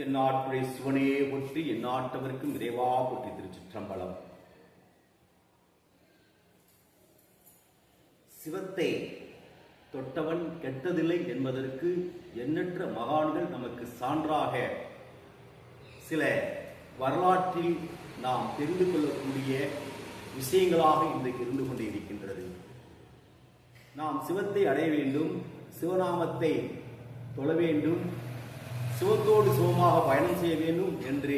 தென்னாட்டுடைய சிவனே போற்றி எந்நாட்டவருக்கும் இறைவா போற்றி திருச்சிற்றம்பலம். சிவத்தை தொட்டவன் கெட்டதில்லை என்பதற்கு எண்ணற்ற மகான்கள் நமக்கு சான்றாக சில வரலாற்றில் நாம் தெரிந்து கொள்ளக்கூடிய விஷயங்களாக இன்றைக்கு இருந்து கொண்டு இருக்கின்றது. நாம் சிவத்தை அடைய வேண்டும் சிவநாமத்தை தொழ வேண்டும் சிவத்தோடு சிவமாக பயணம் செய்ய வேண்டும் என்று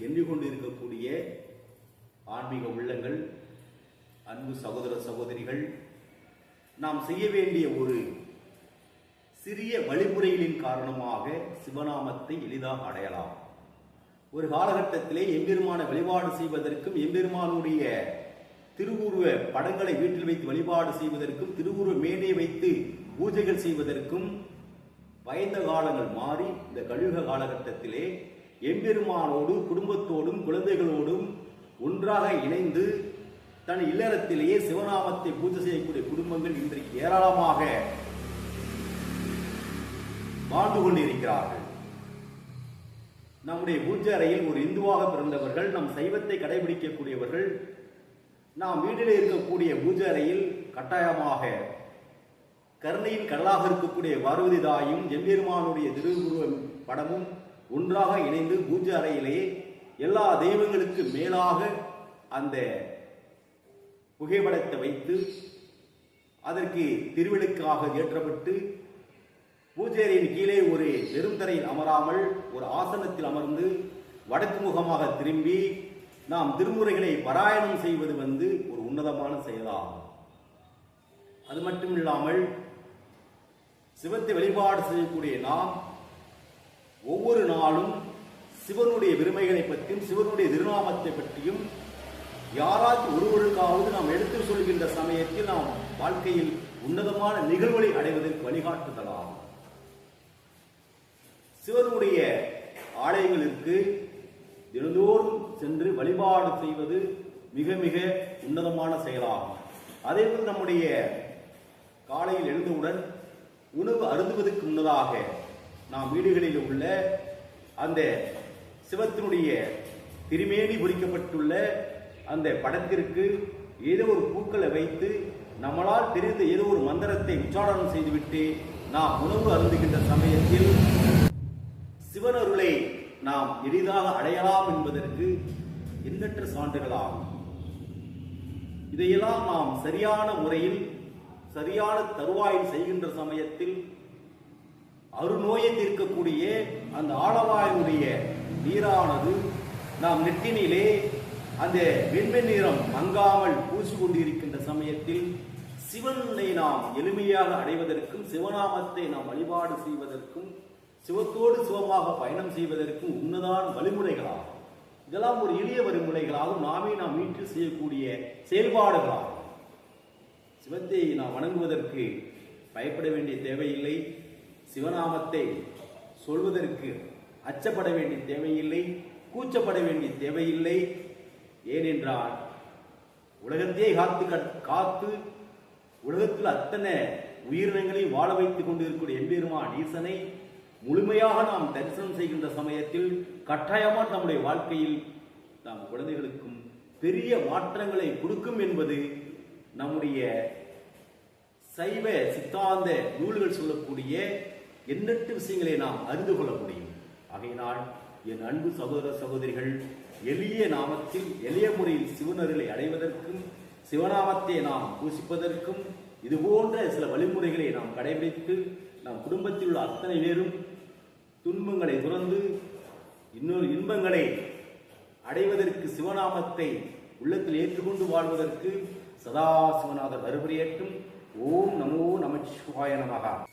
எண்ணிக்கொண்டு இருக்கக்கூடிய ஆன்மீக உள்ளங்கள் அன்பு சகோதர சகோதரிகள் நாம் செய்ய வேண்டிய ஒரு சிறிய வழிமுறைகளின் காரணமாக சிவநாமத்தை எளிதாக அடையலாம். ஒரு காலகட்டத்திலே எம்பெருமான வழிபாடு செய்வதற்கும் எம்பெருமானுடைய திருவுருவ படங்களை வீட்டில் வைத்து வழிபாடு செய்வதற்கும் திருவுருவ மேடை வைத்து பூஜைகள் செய்வதற்கும் பயந்த காலங்கள் மாறி இந்த கலியுக காலகட்டத்திலே எம்பெருமானோடு குடும்பத்தோடும் குழந்தைகளோடும் ஒன்றாக இணைந்து தன் இல்லறத்திலேயே சிவநாமத்தை பூஜை செய்யக்கூடிய குடும்பங்கள் இன்றைக்கு ஏராளமாக வாழ்ந்து கொண்டிருக்கிறார்கள். நம்முடைய பூஜை அறையில் ஒரு இந்துவாக பிறந்தவர்கள் நம் சைவத்தை கடைபிடிக்கக்கூடியவர்கள் நாம் வீட்டில் இருக்கக்கூடிய பூஜை அறையில் கட்டாயமாக கருணையின் கடலாக இருக்கக்கூடிய பார்வதி தாயும் எம்பெருமானுடைய திருவுருவ படமும் ஒன்றாக இணைந்து பூஜை அறையிலேயே எல்லா தெய்வங்களுக்கு மேலாக அந்த புகைப்படத்தை வைத்து அதற்கு திருவிழுக்காக ஏற்றப்பட்டு பூஜேரியின் கீழே ஒரு நெருந்தரையில் அமராமல் ஒரு ஆசனத்தில் அமர்ந்து வடக்கு முகமாக திரும்பி நாம் திருமுறைகளை பாராயணம் செய்வது வந்து ஒரு உன்னதமான செயலாகும். அது மட்டும் இல்லாமல் சிவத்தை வழிபாடு செய்யக்கூடிய நாம் ஒவ்வொரு நாளும் சிவனுடைய பெருமைகளை பற்றியும் சிவனுடைய திருநாமத்தை பற்றியும் யாராச்சும் ஒருவருக்காவது நாம் எடுத்து சொல்கின்ற சமயத்தில் நாம் வாழ்க்கையில் உன்னதமான நிகழ்வுகளை அடைவதற்கு வழிகாட்டுதலாகும். சிவனுடைய ஆலயங்களுக்கு தினந்தோறும் சென்று வழிபாடு செய்வது மிக மிக உன்னதமான செயலாகும். அதேபோல் நம்முடைய காலையில் எழுந்தவுடன் உணவு அருந்துவதற்கு முன்னதாக நாம் வீடுகளில் உள்ள அந்த சிவத்தினுடைய திருமேனி பொறிக்கப்பட்டுள்ள அந்த படத்திற்கு ஏதோ ஒரு பூக்களை வைத்து நம்மளால் தெரிந்த ஏதோ ஒரு மந்திரத்தை உச்சாரணம் செய்துவிட்டு நாம் உணவு அருந்துகின்ற சமயத்தில் சிவனருளை நாம் எளிதாக அடையலாம் என்பதற்கு எண்ணற்ற சான்றுகளாகும். இதையெல்லாம் நாம் சரியான முறையில் சரியான தருவாயில் செய்கின்ற சமயத்தில் அருநோயை தீர்க்கக்கூடிய அந்த ஆளவாயினுடைய நீரானது நாம் நெட்டினிலே அந்த வெண்மை நிறம் மங்காமல் பூசி கொண்டிருக்கின்ற சமயத்தில் சிவனை நாம் எளிமையாக அடைவதற்கும் சிவநாமத்தை நாம் வழிபாடு செய்வதற்கும் சிவத்தோடு சிவமாக பயணம் செய்வதற்கும் உன்னதான வழிமுறைகளாகும். இதெல்லாம் ஒரு எளிய வழிமுறைகளாகும். நாமே நாம் வீட்டில் செய்யக்கூடிய செயல்பாடுகளாகும். சிவத்தை நாம் வணங்குவதற்கு பயப்பட வேண்டிய தேவையில்லை. சிவநாமத்தை சொல்வதற்கு அச்சப்பட வேண்டிய தேவையில்லை. கூச்சப்பட வேண்டிய தேவையில்லை. ஏனென்றால் உலகத்தையே காத்து கட்- காத்து உலகத்தில் அத்தனை உயிரினங்களை வாழ வைத்துக் கொண்டிருக்கக்கூடிய எம்பெருமான் ஈசனை முழுமையாக நாம் தரிசனம் செய்கின்ற சமயத்தில் கட்டாயமாக நம்முடைய வாழ்க்கையில் நாம் குழந்தைகளுக்கும் பெரிய மாற்றங்களை கொடுக்கும் என்பது நம்முடைய சைவ சித்தாந்த நூல்கள் சொல்லக்கூடிய எண்ணற்ற விஷயங்களை நாம் அறிந்து கொள்ள முடியும். ஆகையினால் என் அன்பு சகோதர சகோதரிகள் எளிய நாமத்தில் எளிய முறையில் சிவனருளை அடைவதற்கும் சிவநாமத்தை நாம் பூசிப்பதற்கும் இது போன்ற சில வழிமுறைகளை நாம் கடைபிடித்து நம் குடும்பத்தில் உள்ள அத்தனை பேரும் துன்பங்களை துறந்து இன்னொரு இன்பங்களை அடைவதற்கு சிவநாமத்தை உள்ளத்தில் ஏற்றுக்கொண்டு வாழ்வதற்கு சதா சிவநாதர் 哦那么那么出花样了嘛哈